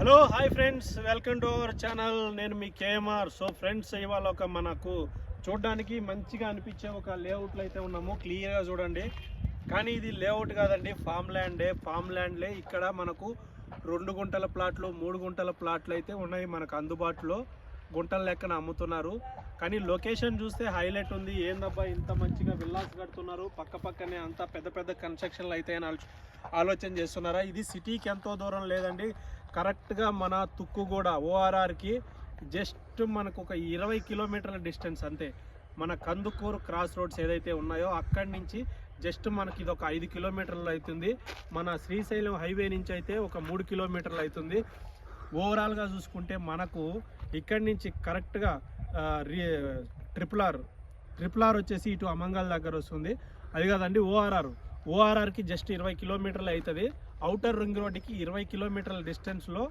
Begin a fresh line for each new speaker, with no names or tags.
Hello hi friends welcome to our channel. నేను మీ KMR. So friends ఇవాళ ఒక మనకు చూడడానికి మంచిగా అనిపించే ఒక లేఅవుట్లో అయితే ఉన్నాము. క్లియర్గా చూడండి. కానీ ఇది లేఅవుట్ కాదండి ఫామ్ ల్యాండే ఫామ్ ల్యాండ్లే ఇక్కడ మనకు రెండు గుంటల ప్లాట్లు మూడు గుంటల ప్లాట్లు అయితే ఉన్నాయి మనకు అందుబాటులో. గుంటల లెక్కన అమ్ముతున్నారు. కానీ లొకేషన్ చూస్తే హైలైట్ ఉంది. ఏందబ్బా ఇంత మంచిగా విల్లాస్ కడుతున్నారు. పక్క పక్కనే అంతా పెద్ద పెద్ద కన్స్ట్రక్షన్లు అయితే ఆలోచన చేస్తున్నారా? ఇది సిటీకి ఎంతో దూరం లేదండి. కరెక్ట్గా మన తుక్కుగూడ ఓఆర్ఆర్కి జస్ట్ మనకు ఒక ఇరవై కిలోమీటర్ల డిస్టెన్స్ అంతే. మన కందుకూరు క్రాస్ రోడ్స్ ఏదైతే ఉన్నాయో అక్కడి నుంచి జస్ట్ మనకి ఇది ఒక ఐదు కిలోమీటర్లు అవుతుంది. మన శ్రీశైలం హైవే నుంచి అయితే ఒక మూడు కిలోమీటర్లు అవుతుంది. ఓవరాల్గా చూసుకుంటే మనకు ఇక్కడి నుంచి కరెక్ట్గా రి ట్రిపుల్ ఆర్ ట్రిపుల్ ఆర్ వచ్చేసి ఇటు అమంగల్ దగ్గర వస్తుంది. అది కాదండి ఓఆర్ఆర్. ఓఆర్ఆర్కి జస్ట్ ఇరవై కిలోమీటర్లు అవుతుంది. అవుటర్ రింగ్ రోడ్డుకి ఇరవై కిలోమీటర్ల డిస్టెన్స్లో